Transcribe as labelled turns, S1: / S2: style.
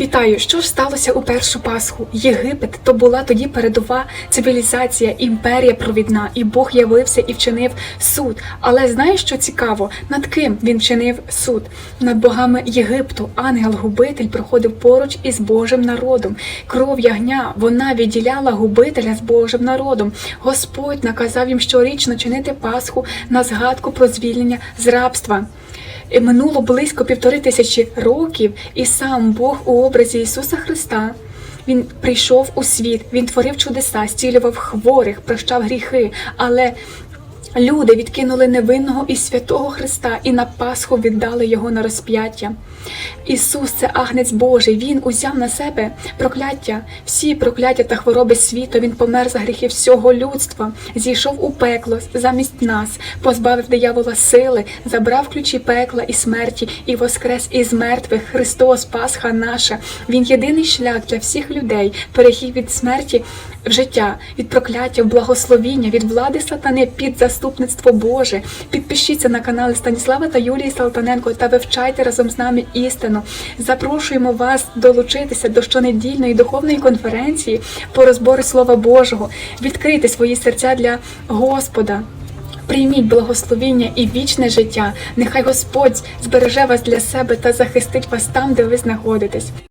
S1: Вітаю! Що ж сталося у першу Пасху? Єгипет то була тоді передова цивілізація, імперія провідна, і Бог явився і вчинив суд. Але знаєш, що цікаво? Над ким він вчинив суд? Над богами Єгипту. Ангел-губитель проходив поруч із Божим народом. Кров ягня вона відділяла губителя з Божим народом. Господь наказав їм щорічно чинити Пасху на згадку про звільнення з рабства. Минуло близько півтори тисячі років, і сам Бог у образі Ісуса Христа. Він прийшов у світ, він творив чудеса, зцілював хворих, прощав гріхи. Але люди відкинули невинного і святого Христа і на Пасху віддали його на розп'яття. Ісус це агнець Божий. Він узяв на себе прокляття, всі прокляття та хвороби світу. Він помер за гріхи всього людства, зійшов у пекло замість нас, позбавив диявола сили, забрав ключі пекла і смерті, і воскрес із мертвих. Христос, Пасха наша. Він єдиний шлях для всіх людей, перехід від смерті в життя, від прокляття в благословіння, від влади сатани під заступництво Боже. Підпишіться на канали Станіслава та Юлії Салтаненко та вивчайте разом з нами істину. Запрошуємо вас долучитися до щонедільної духовної конференції по розбору Слова Божого, відкрити свої серця для Господа. Прийміть благословіння і вічне життя. Нехай Господь збереже вас для себе та захистить вас там, де ви знаходитесь.